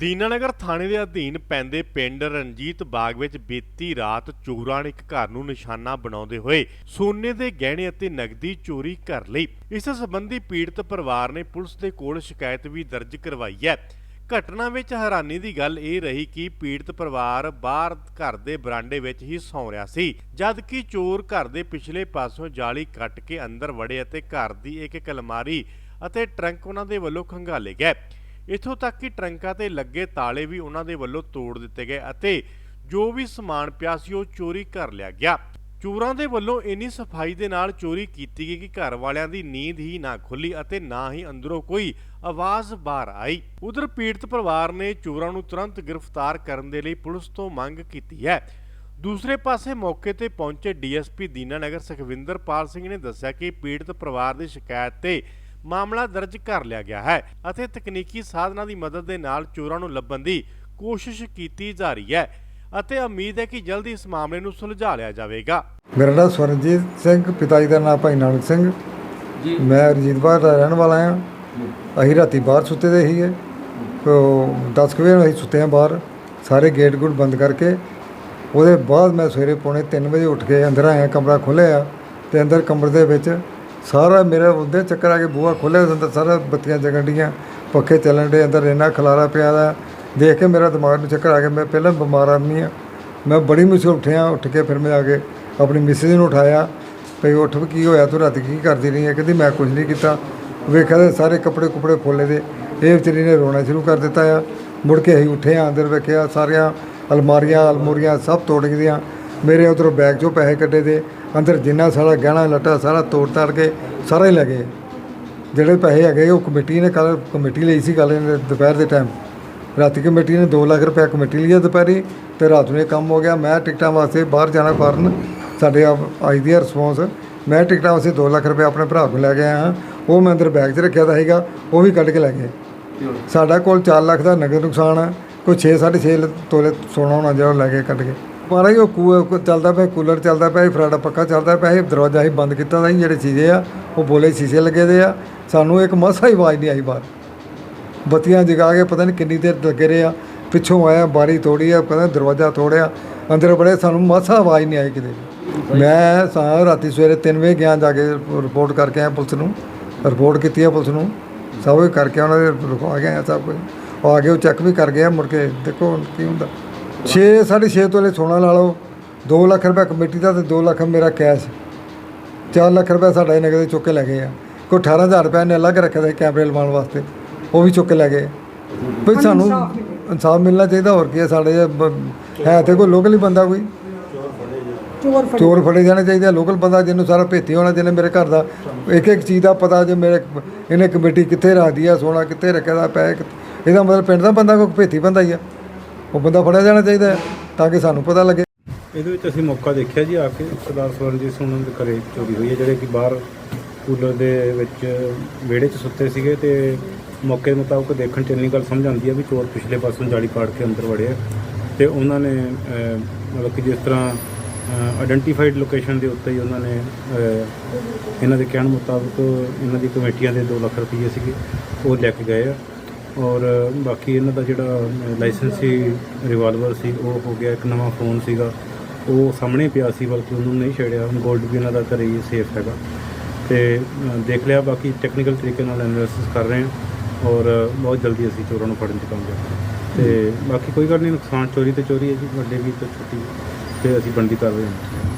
ਦੀਨਾਨਗਰ ਥਾਣੇ ਦੇ ਅਧੀਨ ਪੈਂਦੇ ਪਿੰਡ ਰਣਜੀਤ ਬਾਗ ਵਿੱਚ ਬੀਤੀ ਰਾਤ ਚੋਰਾਂ ਨੇ ਇੱਕ ਘਰ ਨੂੰ ਨਿਸ਼ਾਨਾ ਬਣਾਉਂਦੇ ਹੋਏ ਸੋਨੇ ਦੇ ਗਹਿਣੇ ਅਤੇ ਨਗਦੀ ਚੋਰੀ ਕਰ ਲਈ। ਇਸ ਸੰਬੰਧੀ ਪੀੜਤ ਪਰਿਵਾਰ ਨੇ ਪੁਲਿਸ ਦੇ ਕੋਲ ਸ਼ਿਕਾਇਤ ਵੀ ਦਰਜ ਕਰਵਾਈ ਹੈ। ਘਟਨਾ ਵਿੱਚ ਹੈਰਾਨੀ ਦੀ ਗੱਲ ਇਹ ਰਹੀ ਕਿ ਪੀੜਤ ਪਰਿਵਾਰ ਬਾਹਰ ਘਰ ਦੇ ਬਰਾਂਡੇ ਵਿੱਚ ਹੀ ਸੌਂ ਰਿਹਾ ਸੀ ਜਦ ਕਿ ਚੋਰ ਘਰ ਦੇ ਪਿਛਲੇ ਪਾਸੋਂ ਜਾਲੀ ਕੱਟ ਕੇ ਅੰਦਰ ਵੜੇ ਅਤੇ ਘਰ ਦੀ ਇੱਕ ਕਲਮਾਰੀ ਅਤੇ ਟਰੰਕ ਉਹਨਾਂ ਦੇ ਵੱਲੋਂ ਖੰਗਾਲੇ ਗਏ। ਇਥੋਂ ਤੱਕ ਕਿ ਟਰੰਕਾਂ ਤੇ ਲੱਗੇ ਤਾਲੇ ਵੀ ਉਹਨਾਂ ਦੇ ਵੱਲੋਂ ਤੋੜ ਦਿੱਤੇ ਗਏ ਅਤੇ ਜੋ ਵੀ ਸਮਾਨ ਪਿਆ ਸੀ ਉਹ ਚੋਰੀ ਕਰ ਲਿਆ ਗਿਆ। ਚੋਰਾਂ ਦੇ ਵੱਲੋਂ ਇੰਨੀ ਸਫ਼ਾਈ ਦੇ ਨਾਲ ਚੋਰੀ ਕੀਤੀ ਗਈ ਕਿ ਘਰ ਵਾਲਿਆਂ ਦੀ ਨੀਂਦ ਹੀ ਨਾ ਖੁੱਲੀ ਅਤੇ ਨਾ ਹੀ ਅੰਦਰੋਂ ਕੋਈ ਆਵਾਜ਼ ਬਾਹਰ ਆਈ। ਉਧਰ ਪੀੜਤ ਪਰਿਵਾਰ ਨੇ ਚੋਰਾਂ ਨੂੰ ਤੁਰੰਤ ਗ੍ਰਿਫਤਾਰ ਕਰਨ ਦੇ ਲਈ ਪੁਲਿਸ ਤੋਂ ਮੰਗ ਕੀਤੀ ਹੈ। ਦੂਸਰੇ ਪਾਸੇ ਮੌਕੇ ਤੇ ਪਹੁੰਚੇ ਡੀਐਸਪੀ ਦੀਨਾਨਗਰ ਸੁਖਵਿੰਦਰਪਾਲ ਸਿੰਘ ਨੇ ਦੱਸਿਆ ਕਿ ਪੀੜਤ ਪਰਿਵਾਰ ਦੀ ਸ਼ਿਕਾਇਤ ਤੇ ਮਾਮਲਾ ਦਰਜ ਕਰ ਲਿਆ ਗਿਆ ਹੈ ਅਤੇ ਤਕਨੀਕੀ ਸਾਧਨਾਂ ਦੀ ਮਦਦ ਦੇ ਨਾਲ ਚੋਰਾਂ ਨੂੰ ਲੱਭਣ ਦੀ ਕੋਸ਼ਿਸ਼ ਕੀਤੀ ਜਾ ਰਹੀ ਹੈ ਅਤੇ ਉਮੀਦ ਹੈ ਕਿ ਜਲਦੀ ਇਸ ਮਾਮਲੇ ਨੂੰ ਸੁਲਝਾ ਲਿਆ ਜਾਵੇਗਾ। ਮੇਰਾ ਨਾਮ ਸਵਰਨਜੀਤ ਸਿੰਘ ਪਿਤਾ ਜੀ ਦਾ ਨਾਮ ਭਾਈ ਨਾਨਕ ਸਿੰਘ। ਜੀ। ਮੈਂ ਰਜੀਤ ਬਾਗ ਦਾ ਰਹਿਣ ਵਾਲਾ ਹਾਂ। ਅਸੀਂ ਰਾਤੀ ਬਾਹਰ ਸੁੱਤੇ ਦੇ ਸੀਗੇ। ਤੋ 10 ਕੁ ਵਜੇ ਨੂੰ ਅਸੀਂ ਸੁੱਤੇ ਹਾਂ ਬਾਹਰ। ਸਾਰੇ ਗੇਟ ਗੁੱਟ ਬੰਦ ਕਰਕੇ ਉਹਦੇ ਬਾਅਦ ਮੈਂ ਸਵੇਰੇ ਪੌਣੇ 3 ਵਜੇ ਉੱਠ ਕੇ ਅੰਦਰ ਆਇਆ ਕਮਰਾ ਖੋਲ੍ਹਿਆ ਤੇ ਅੰਦਰ ਕਮਰੇ ਦੇ ਵਿੱਚ ਸਾਰਾ ਮੇਰਾ ਉਹਦੇ ਚੱਕਰ ਆ ਕੇ ਬੂਹਾ ਖੋਲ੍ਹਿਆ ਅੰਦਰ ਸਾਰਾ ਬੱਤੀਆਂ ਜਗਣ ਡੀਆਂ, ਪੱਖੇ ਚੱਲਣ ਡੇ, ਅੰਦਰ ਇੰਨਾ ਖਲਾਰਾ ਪਿਆ ਦਾ। ਦੇਖ ਕੇ ਮੇਰਾ ਦਿਮਾਗ ਨੂੰ ਚੱਕਰ ਆ ਗਿਆ, ਮੈਂ ਪਹਿਲਾਂ ਬਿਮਾਰ ਆਦਮੀ ਆ। ਮੈਂ ਬੜੀ ਮੁਸ਼ਕਿਲ ਉੱਠਿਆ, ਉੱਠ ਕੇ ਫਿਰ ਮੈਂ ਆ ਕੇ ਆਪਣੀ ਮਿਸਿਸ ਨੂੰ ਉਠਾਇਆ। ਭਈ ਉੱਠ ਵੀ ਕੀ ਹੋਇਆ, ਤੂੰ ਰਾਤੀ ਕੀ ਕਰਦੀ ਰਹੀ ਹੈ ਕਹਿੰਦੀ, ਮੈਂ ਕੁਝ ਨਹੀਂ ਕੀਤਾ। ਵੇਖਿਆ ਤੇ ਸਾਰੇ ਕੱਪੜੇ ਕੁਪੜੇ ਖੋਲੇ ਦੇ। ਇਹ ਵਿਚਾਰੀ ਨੇ ਰੋਣਾ ਸ਼ੁਰੂ ਕਰ ਦਿੱਤਾ ਆ। ਮੁੜ ਕੇ ਅਸੀਂ ਉੱਠੇ ਆ, ਅੰਦਰ ਵੇਖਿਆ ਸਾਰੀਆਂ ਅਲਮਾਰੀਆਂ, ਅਲਮੂਰੀਆਂ ਸਭ ਤੋੜ ਗਈਆਂ। ਮੇਰੇ ਉਧਰੋਂ ਬੈਗ 'ਚੋਂ ਪੈਸੇ ਕੱਢੇ ਦੇ। ਅੰਦਰ ਜਿੰਨਾ ਸਾਰਾ ਗਹਿਣਾ ਲੱਟਾ ਸਾਰਾ ਤੋੜ ਤਾੜ ਕੇ ਸਾਰਾ ਹੀ ਲੈ ਗਏ। ਜਿਹੜੇ ਪੈਸੇ ਹੈਗੇ ਉਹ ਕਮੇਟੀ ਨੇ ਕੱਲ ਕਮੇਟੀ ਲਈ ਸੀ ਕੱਲ ਦੁਪਹਿਰ ਦੇ ਟਾਈਮ ਰਾਤੀ ਕਮੇਟੀ ਨੇ 2 ਲੱਖ ਰੁਪਏ ਕਮੇਟੀ ਲਈ ਹੈ ਦੁਪਹਿਰੀ ਤੇ ਰਾਤ ਨੂੰ ਇਹ ਕੰਮ ਹੋ ਗਿਆ। ਮੈਂ ਟਿਕਟਾਂ ਵਾਸਤੇ ਬਾਹਰ ਜਾਣਾ ਫਾਰਨ ਸਾਡੇ ਆਈ ਦੀ ਰਿਸਪੌਂਸ ਮੈਂ ਟਿਕਟਾਂ ਵਾਸਤੇ 2 ਲੱਖ ਰੁਪਏ ਆਪਣੇ ਭਰਾ ਕੋਲ ਲੈ ਕੇ ਆਇਆ। ਹਾਂ ਉਹ ਮੈਂ ਅੰਦਰ ਬੈਗ 'ਚ ਰੱਖਿਆ ਤਾਂ ਹੈਗਾ ਉਹ ਵੀ ਕੱਢ ਕੇ ਲੈ ਗਏ। ਸਾਡਾ ਕੋਲ 4 ਲੱਖ ਦਾ ਨਗਦ ਨੁਕਸਾਨ ਹੈ ਕੋਈ 6 6.5 ਤੋਲੇ ਸੋਨਾ ਹੋਣਾ ਜਿਹੜਾ ਲੈ ਕੇ ਕੱਢ ਕੇ। ਮਹਾਰਾਜ ਉਹ ਕੂ- ਚੱਲਦਾ ਪਿਆ ਕੂਲਰ ਚੱਲਦਾ ਪਿਆ ਸੀ, ਫਰਾਡਾ ਪੱਕਾ ਚੱਲਦਾ ਪਿਆ ਇਹ ਦਰਵਾਜ਼ਾ ਹੀ ਬੰਦ ਕੀਤਾ ਸੀ ਜਿਹੜੇ ਚੀਜ਼ੇ ਆ ਉਹ ਬੋਲੇ ਸ਼ੀਸ਼ੇ ਲੱਗੇ ਦੇ ਆ। ਸਾਨੂੰ ਇੱਕ ਮਸਾ ਹੀ ਆਵਾਜ਼ ਨਹੀਂ ਆਈ ਬਾਹਰ। ਬੱਤੀਆਂ ਜਗਾ ਕੇ ਪਤਾ ਨਹੀਂ ਕਿੰਨੀ ਦੇਰ ਲੱਗੇ ਰਹੇ ਆ। ਪਿੱਛੋਂ ਆਇਆ ਬਾਰੀ ਤੋੜੀ ਆ ਕਹਿੰਦਾ ਦਰਵਾਜ਼ਾ ਤੋੜਿਆ। ਅੰਦਰ ਬੜੇ ਸਾਨੂੰ ਮਾਸਾ ਆਵਾਜ਼ ਨਹੀਂ ਆਈ ਕਿਤੇ ਮੈਂ ਸਾਂ ਰਾਤੀ ਸਵੇਰੇ 3 ਵਜੇ ਗਿਆ ਜਾ ਕੇ ਰਿਪੋਰਟ ਕਰਕੇ ਆਇਆ ਪੁਲਿਸ ਨੂੰ। ਰਿਪੋਰਟ ਕੀਤੀ ਆ ਪੁਲਿਸ ਨੂੰ। ਸਭ ਕੁਝ ਕਰਕੇ ਉਹਨਾਂ ਦੇ ਰੁਕਵਾ ਗਏ ਸਭ ਕੁਝ। ਆ ਕੇ ਉਹ ਚੈੱਕ ਵੀ ਕਰ ਗਏ ਮੁੜ ਕੇ ਦੇਖੋ ਕੀ ਹੁੰਦਾ। 6 6.5 ਤੋਲੇ ਸੋਨਾ ਲਾ ਲਓ। 2 ਲੱਖ ਰੁਪਏ ਕਮੇਟੀ ਦਾ ਤੇ 2 ਲੱਖ ਮੇਰਾ ਕੈਸ਼। 4 ਲੱਖ ਰੁਪਏ ਸਾਡਾ ਇਹ ਨਗਦ ਚੁੱਕ ਕੇ ਲੈ ਗਏ ਆ। ਕੋਈ 18000 ਰੁਪਏ ਨੇ ਅਲੱਗ ਰੱਖਿਆ ਸੀ ਕੈਮਰੇ ਲਵਾਉਣ ਵਾਸਤੇ। ਉਹ ਵੀ ਚੁੱਕ ਕੇ ਲੈ ਗਏ। ਵੀ ਸਾਨੂੰ ਇਨਸਾਫ ਮਿਲਣਾ ਚਾਹੀਦਾ ਹੋਰ ਕੀ ਹੈ ਸਾਡੇ ਹੈ ਤੇ ਕੋਈ ਲੋਕਲ ਹੀ ਬੰਦਾ ਕੋਈ। ਚੋਰ ਫੜੇ। ਜਾਣੇ ਚਾਹੀਦੇ ਆ ਲੋਕਲ ਬੰਦਾ ਜਿਹਨੂੰ ਸਾਰਾ ਭੇਤੀ ਹੋਣਾ ਜਿਹਨੇ ਮੇਰੇ ਘਰ ਦਾ। ਇੱਕ ਇੱਕ ਚੀਜ਼ ਦਾ ਪਤਾ ਜੇ ਮੇਰੇ ਇਹਨੇ ਕਮੇਟੀ ਕਿੱਥੇ ਰੱਖਦੀ ਆ ਸੋਨਾ ਕਿੱਥੇ ਰੱਖਿਆ ਦਾ ਪੈ ਇਹਦਾ ਮਤਲਬ ਪਿੰਡ ਦਾ ਬੰਦਾ ਕੋਈ ਭੇਤੀ ਬੰਦਾ ਹੀ ਆ। ਉਹ ਬੰਦਾ ਫੜਿਆ ਜਾਣਾ ਚਾਹੀਦਾ ਹੈ, ਤਾਂ ਕਿ ਸਾਨੂੰ ਪਤਾ ਲੱਗੇ। ਇਹਦੇ ਵਿੱਚ ਅਸੀਂ ਮੌਕਾ ਦੇਖਿਆ ਜੀ ਆ ਕੇ। ਸਰਦਾਰ ਸਵਰਨਜੀਤ ਸਿੰਘ ਉਹਨਾਂ ਦੇ ਘਰੇ ਚੋਰੀ ਹੋਈ ਹੈ ਜਿਹੜੇ ਕਿ ਬਾਹਰ ਕੂਲਰ ਦੇ ਵਿੱਚ ਵਿਹੜੇ 'ਚ ਸੁੱਤੇ ਸੀਗੇ ਤੇ ਮੌਕੇ ਮੁਤਾਬਕ ਦੇਖਣ 'ਚ ਇੰਨੀ ਗੱਲ ਸਮਝ ਆਉਂਦੀ ਹੈ ਵੀ ਚੋਰ ਪਿਛਲੇ ਪਾਸੋਂ ਜਾਲੀ ਪਾੜ ਕੇ ਅੰਦਰ ਵੜਿਆ ਤੇ ਉਹਨਾਂ ਨੇ ਅਹ, ਮਤਲਬ ਕਿ ਜਿਸ ਤਰ੍ਹਾਂ ਆਇਡੈਂਟੀਫਾਈਡ ਲੋਕੇਸ਼ਨ ਦੇ ਉੱਤੇ ਹੀ ਉਹਨਾਂ ਨੇ ਅਹ, ਇਹਨਾਂ ਦੇ ਕਹਿਣ ਮੁਤਾਬਕ ਇਹਨਾਂ ਦੀ ਕਮੇਟੀਆਂ ਦੇ 2 ਲੱਖ ਰੁਪਏ ਸੀਗੇ ਉਹ ਲੈ ਕੇ ਗਏ ਆ। ਔਰ ਬਾਕੀ ਇਹਨਾਂ ਦਾ ਜਿਹੜਾ ਲਾਇਸੈਂਸ ਸੀ ਰਿਵਾਲਵਰ ਸੀ ਉਹ ਹੋ ਗਿਆ ਇੱਕ ਨਵਾਂ ਫੋਨ ਸੀਗਾ। ਉਹ ਸਾਹਮਣੇ ਪਿਆ ਸੀ ਬਲਕਿ ਉਹਨੂੰ ਨਹੀਂ ਛੇੜਿਆ। ਗੋਲਡ ਵੀ ਇਹਨਾਂ ਦਾ ਘਰੇ ਹੀ ਸੇਫ ਹੈਗਾ। ਤੇ ਦੇਖ ਲਿਆ ਬਾਕੀ ਟੈਕਨੀਕਲ ਤਰੀਕੇ ਨਾਲ ਐਨਾਲਿਸਿਸ ਕਰ ਰਹੇ ਹਾਂ। ਔਰ ਬਹੁਤ ਜਲਦੀ ਅਸੀਂ ਚੋਰਾਂ ਨੂੰ ਫੜਨ 'ਚ ਕਾਮਯਾਬ ਤੇ ਬਾਕੀ ਕੋਈ ਗੱਲ ਨਹੀਂ ਨੁਕਸਾਨ ਚੋਰੀ ਤੇ ਚੋਰੀ ਹੈ ਜੀ ਵੱਡੇ ਵੀ ਤੇ ਛੋਟੀ ਵੀ, ਤੇ ਅਸੀਂ ਬਣਦੀ ਕਰ ਰਹੇ ਹਾਂ।